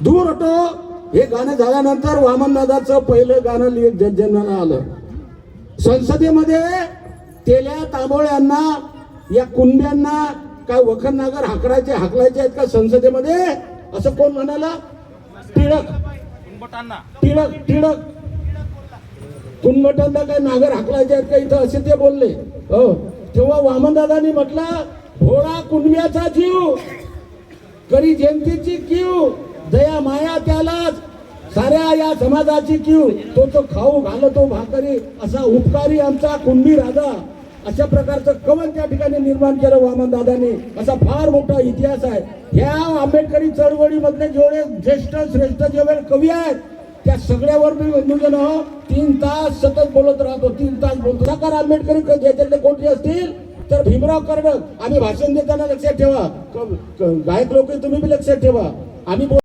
दूर होतो. हे गाणं झाल्यानंतर वामन दादाचं पहिलं गाणं लिहित ज- जन्माला आलं. संसदेमध्ये तेल्या तांबोळ्यांना या कुंड्यांना काय वखरनागर हाकडायचे हाकलायचे आहेत का संसदेमध्ये? असं कोण म्हणाला? टिळक. टिळक टिळक. कुंभटांना काय नागर हाकलायचे आहेत का इथं? असे ते बोलले. हो. तेव्हा वामनदादांनी म्हटलं भोळा कुणब्याचा जीव करी जयंतीची किव दया माया त्यालाच. साऱ्या या समाजाची किव तो तो खाऊ घालतो भाकरी असा उपकारी आमचा कुंभी राजा. अशा प्रकारचं कवन त्या ठिकाणी निर्माण केलं वामन दादांनी. असा फार मोठा इतिहास आहे. ह्या आंबेडकरी चळवळीमधले जेवढे ज्येष्ठ श्रेष्ठ जेवढे कवी आहेत त्या सगळ्यावर मी नियोजन हो तीन तास सतत बोलत राहतो तीन तास बोलतो. नकार आंबेडकरी याच्यातले कोणते असतील? तर भीमराव कर्डक. आम्ही भाषण देताना लक्षात ठेवा. गायक लोक तुम्ही बी लक्षात ठेवा. आम्ही बोल-